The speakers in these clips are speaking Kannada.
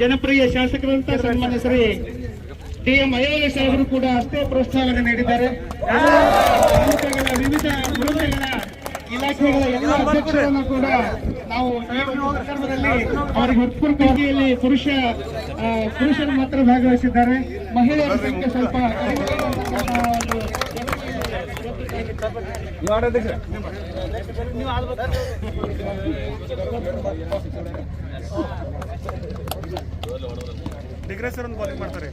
ಜನಪ್ರಿಯ ಶಾಸಕರಂತ ಸನ್ಮಾನ್ಯ ಶ್ರೀ ಟಿ ಎಂ ಅಯೋಧ್ಯ ಸಾಹೇಬರು ಕೂಡ ಅಷ್ಟೇ ಪ್ರೋತ್ಸಾಹವನ್ನು ನೀಡಿದ್ದಾರೆ. ವಿವಿಧ ವೃತ್ತಗಳ ಇಲಾಖೆಗಳ ಎಲ್ಲ ಅಧ್ಯಕ್ಷರನ್ನು ಕೂಡ ನಾವು ಸಂದರ್ಭದಲ್ಲಿ ಅವರಿಗೆ ಹೃತ್ಪೂರ್ವಕವಾಗಿ ಪುರುಷ ಪುರುಷರು ಮಾತ್ರ ಭಾಗವಹಿಸಿದ್ದಾರೆ. ಮಹಿಳೆಯರ ಸಂಖ್ಯೆ ಸ್ವಲ್ಪ ಕಡಿಮೆ. ಡಿಗ್ರೇಸರ್ ಒಂದು ಬಾಲಿಂಗ್ ಮಾಡ್ತಾರೆ.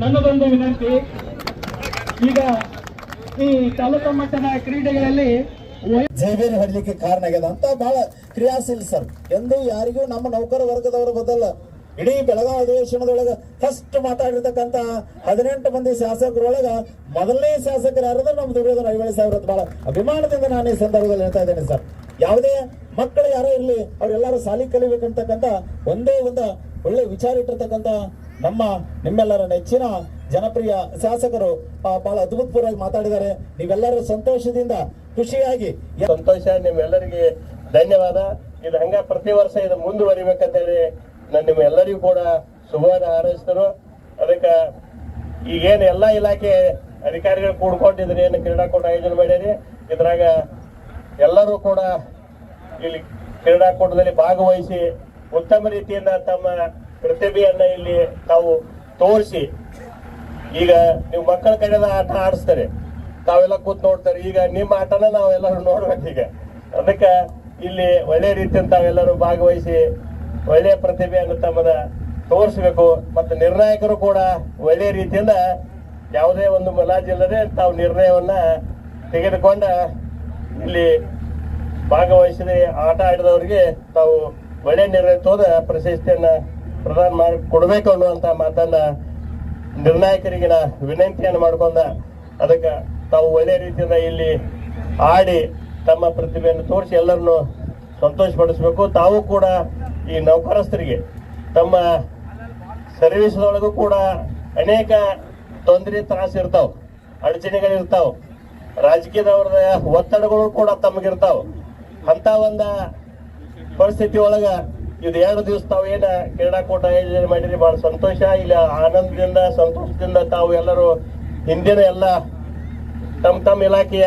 ನನ್ನದೊಂದು ವಿನಂತಿ ಈಗ ಈ ತಾಲೂಕು ಮಟ್ಟದ ಕ್ರೀಡೆಗಳಲ್ಲಿ ಜೈಬೇರಿ ಹೊಡ್ಲಿಕ್ಕೆ ಕಾರಣ ಆಗ್ಯದ. ಅಂತ ಬಹಳ ಕ್ರಿಯಾಶೀಲ ಸರ್. ಎಂದು ಯಾರಿಗೂ ನಮ್ಮ ನೌಕರ ವರ್ಗದವರು ಬದಲ ಇಡೀ ಬೆಳಗಾವಿ ಅಧಿವೇಶನದೊಳಗ ಫಸ್ಟ್ ಮಾತಾಡಿರ್ತಕ್ಕಂತ ಹದಿನೆಂಟು ಮಂದಿ ಶಾಸಕರೊಳಗ ಮೊದಲನೇ ಶಾಸಕರು ಯಾರಾದ್ರೆ ನಮ್ಮ ದುರ್ಯೋಧನ ಐವಳಿ ಸಾವಿರ ಬಹಳ ಅಭಿಮಾನದಿಂದ ನಾನು ಈ ಸಂದರ್ಭದಲ್ಲಿ ಹೇಳ್ತಾ ಇದ್ದೇನೆ ಸರ್. ಯಾವುದೇ ಮಕ್ಕಳು ಯಾರೋ ಇರಲಿ, ಅವರೆಲ್ಲರೂ ಸಾಲಿ ಕಲಿಬೇಕಂತಕ್ಕಂತ ಒಂದೇ ಒಂದು ಒಳ್ಳೆ ವಿಚಾರ ಇಟ್ಟಿರ್ತಕ್ಕಂತ ನಮ್ಮ ನಿಮ್ಮೆಲ್ಲರ ನೆಚ್ಚಿನ ಜನಪ್ರಿಯ ಶಾಸಕರು ಬಹಳ ಅದ್ಭುತಪೂರ್ವವಾಗಿ ಮಾತಾಡಿದ್ದಾರೆ. ನೀವೆಲ್ಲರೂ ಸಂತೋಷದಿಂದ ಖುಷಿಯಾಗಿ ಸಂತೋಷ, ನಿಮ್ಮೆಲ್ಲರಿಗೆ ಧನ್ಯವಾದ. ಇದು ಹಂಗ ಪ್ರತಿ ವರ್ಷ ಇದು ಮುಂದುವರಿಬೇಕಂತೇಳಿ ನಾನು ನಿಮ್ಮೆಲ್ಲರಿಗೂ ಕೂಡ ಶುಭವನ್ನು ಹಾರೈಸಿದ್ರು ಅದಕ್ಕೆ ಈಗೇನು ಎಲ್ಲಾ ಇಲಾಖೆ ಅಧಿಕಾರಿಗಳು ಕೂಡ್ಕೊಂಡಿದ್ರಿ ಏನು ಕ್ರೀಡಾಕೂಟ ಆಯೋಜನೆ ಮಾಡ್ಯಾರಿ ಇದ್ರಾಗ ಎಲ್ಲರೂ ಕೂಡ ಇಲ್ಲಿ ಕ್ರೀಡಾಕೂಟದಲ್ಲಿ ಭಾಗವಹಿಸಿ ಉತ್ತಮ ರೀತಿಯಿಂದ ತಮ್ಮ ಪ್ರತಿಭೆಯನ್ನ ಇಲ್ಲಿ ತಾವು ತೋರಿಸಿ ಈಗ ನೀವು ಮಕ್ಕಳ ಕಡೆದ ಆಟ ಆಡಿಸ್ತಾರೆ. ತಾವೆಲ್ಲ ಕೂತ್ ನೋಡ್ತಾರೆ. ಈಗ ನಿಮ್ಮ ಆಟನ ನಾವೆಲ್ಲರೂ ನೋಡ್ಬೇಕು ಈಗ. ಅದಕ್ಕೆ ಇಲ್ಲಿ ಒಳ್ಳೆ ರೀತಿಯಿಂದ ತಾವೆಲ್ಲರೂ ಭಾಗವಹಿಸಿ ಒಳ್ಳೆಯ ಪ್ರತಿಭೆಯನ್ನು ತಮ್ಮದ ತೋರಿಸಬೇಕು. ಮತ್ತು ನಿರ್ಣಾಯಕರು ಕೂಡ ಒಳ್ಳೆಯ ರೀತಿಯಿಂದ ಯಾವುದೇ ಒಂದು ಮುಲಾಜಿಲ್ಲದೆ ತಾವು ನಿರ್ಣಯವನ್ನ ತೆಗೆದುಕೊಂಡ ಇಲ್ಲಿ ಭಾಗವಹಿಸಿದ ಆಟ ಆಡಿದವರಿಗೆ ತಾವು ಒಳ್ಳೆಯ ನಿರ್ಣಯ ತೋದ ಪ್ರಶಸ್ತಿಯನ್ನ ಪ್ರದಾನ ಮಾಡಿ ಕೊಡಬೇಕು ಅನ್ನುವಂತ ಮಾತನ್ನ ನಿರ್ಣಾಯಕರಿಗೆ ವಿನಂತಿಯನ್ನು ಮಾಡಿಕೊಂಡ ಅದಕ್ಕೆ ತಾವು ಒಳ್ಳೆಯ ರೀತಿಯಿಂದ ಇಲ್ಲಿ ಆಡಿ ತಮ್ಮ ಪ್ರತಿಭೆಯನ್ನು ತೋರಿಸಿ ಎಲ್ಲರನ್ನು ಸಂತೋಷಪಡಿಸಬೇಕು. ತಾವು ಕೂಡ ಈ ನೌಕರಸ್ಥರಿಗೆ ತಮ್ಮ ಸರ್ವಿಸ್ದೊಳಗೂ ಕೂಡ ಅನೇಕ ತೊಂದರೆ ತ್ರಾಸ ಇರ್ತಾವ, ಅಡಚಣೆಗಳಿರ್ತಾವ, ರಾಜಕೀಯದವ್ರದ ಒತ್ತಡಗಳು ಕೂಡ ತಮಗಿರ್ತಾವ. ಅಂತ ಒಂದ ಪರಿಸ್ಥಿತಿ ಒಳಗ ಇದು ಎರಡು ದಿವಸ ತಾವು ಏನ ಕ್ರೀಡಾಕೂಟ ಆಯೋಜನೆ ಮಾಡಿರಿ ಬಹಳ ಸಂತೋಷ. ಇಲ್ಲ ಆನಂದದಿಂದ, ಸಂತೋಷದಿಂದ ತಾವು ಎಲ್ಲರೂ ಹಿಂದಿನ ಎಲ್ಲ ತಮ್ಮ ತಮ್ಮ ಇಲಾಖೆಯ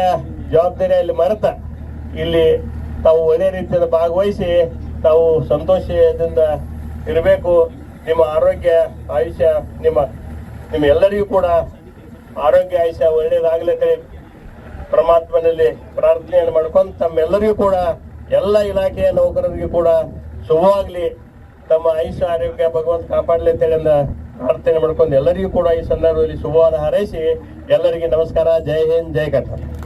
ಜವಾಬ್ದಾರಿಯಲ್ಲಿ ಮರೆತ ಇಲ್ಲಿ ತಾವು ಒಳ್ಳೆ ರೀತಿಯಿಂದ ಭಾಗವಹಿಸಿ ತಾವು ಸಂತೋಷದಿಂದ ಇರಬೇಕು. ನಿಮ್ಮ ಆರೋಗ್ಯ, ಆಯುಷ್ಯ, ನಿಮ್ಮ ನಿಮ್ಮ ಎಲ್ಲರಿಗೂ ಕೂಡ ಆರೋಗ್ಯ, ಆಯುಷ್ಯ ಒಳ್ಳೇದಾಗ್ಲಿಕ್ಕೆ ಪರಮಾತ್ಮನಲ್ಲಿ ಪ್ರಾರ್ಥನೆಯನ್ನು ಮಾಡ್ಕೊಂಡು ತಮ್ಮೆಲ್ಲರಿಗೂ ಕೂಡ, ಎಲ್ಲ ಇಲಾಖೆಯ ನೌಕರರಿಗೂ ಕೂಡ ಶುಭವಾಗಲಿ. ತಮ್ಮ ಆಯುಷ್ಯ, ಆರೋಗ್ಯ, ಭಗವಂತ ಕಾಪಾಡಲಿ ಅಂತೇಳಿ ಪ್ರಾರ್ಥನೆ ಮಾಡ್ಕೊಂಡು ಎಲ್ಲರಿಗೂ ಕೂಡ ಈ ಸಂದರ್ಭದಲ್ಲಿ ಶುಭವಾದ ಹಾರೈಸಿ ಎಲ್ಲರಿಗೆ ನಮಸ್ಕಾರ. ಜೈ ಹಿಂದ್, ಜೈ ಕರ್ನಾಟಕ.